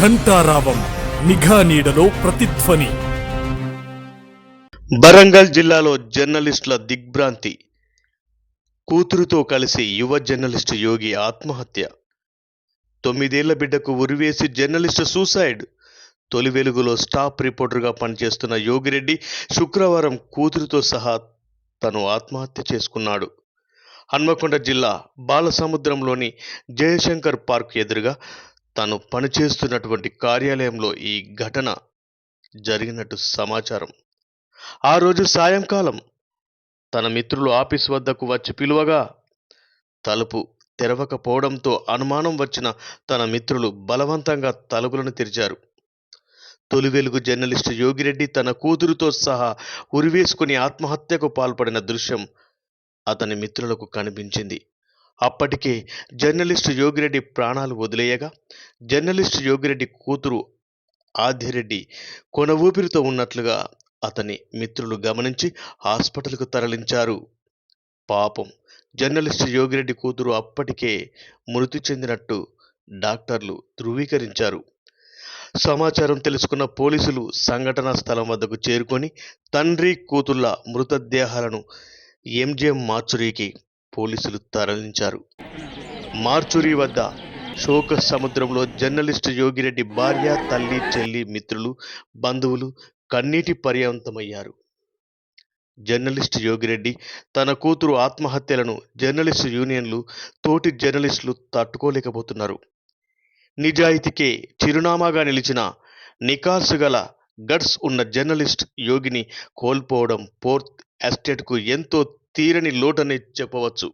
ఘంటారావం నిఘా నీడలో ప్రతిధ్వని. వరంగల్ జిల్లాలో జర్నలిస్టుల దిగ్భ్రాంతి. కూతురుతో కలిసి యువ జర్నలిస్టు యోగి ఆత్మహత్య. తొమ్మిదేళ్ళ బిడ్డకు ఉరివేసి జర్నలిస్టు సూసైడ్. తొలి వెలుగులో స్టాఫ్ రిపోర్టర్గా పనిచేస్తున్న యోగిరెడ్డి శుక్రవారం కూతురుతో సహా తను ఆత్మహత్య చేసుకున్నాడు. హన్మకొండ జిల్లా బాలసముద్రంలోని జయశంకర్ పార్క్ ఎదురుగా తను పనిచేస్తున్నటువంటి కార్యాలయంలో ఈ ఘటన జరిగినట్టు సమాచారం. ఆ రోజు సాయంకాలం తన మిత్రులు ఆఫీస్ వద్దకు వచ్చి పిలువగా తలుపు తెరవకపోవడంతో అనుమానం వచ్చిన తన మిత్రులు బలవంతంగా తలుపులను తెరిచారు. తొలి వెలుగు జర్నలిస్టు యోగిరెడ్డి తన కూతురుతో సహా ఉరివేసుకుని ఆత్మహత్యకు పాల్పడిన దృశ్యం అతని మిత్రులకు కనిపించింది. అప్పటికే జర్నలిస్టు యోగిరెడ్డి ప్రాణాలు వదిలేయగా జర్నలిస్టు యోగిరెడ్డి కూతురు ఆదిరెడ్డి కొన ఊపిరితో ఉన్నట్లుగా అతని మిత్రులు గమనించి హాస్పిటల్కు తరలించారు. పాపం జర్నలిస్టు యోగిరెడ్డి కూతురు అప్పటికే మృతి చెందినట్టు డాక్టర్లు ధృవీకరించారు. సమాచారం తెలుసుకున్న పోలీసులు సంఘటనా స్థలం వద్దకు చేరుకొని తండ్రి కూతుళ్ళ మృతదేహాలను ఎంజిఎం మార్చురీకి పోలీసులు తరలించారు. మార్చురీ వద్ద శోక సముద్రంలో జర్నలిస్ట్ యోగిరెడ్డి భార్య తల్లి చెల్లి మిత్రులు బంధువులు కన్నీటి పర్యవంతమయ్యారు. జర్నలిస్ట్ యోగిరెడ్డి తన కూతురు ఆత్మహత్యలను జర్నలిస్ట్ యూనియన్లు తోటి జర్నలిస్టులు తట్టుకోలేకపోతున్నారు. నిజాయితీకే చిరునామాగా నిలిచిన నికాసు గల గట్స్ ఉన్న జర్నలిస్ట్ యోగిని కోల్పోవడం పోర్త్ ఎస్టేట్కు ఎంతో తీరని లోటని చెప్పవచ్చు.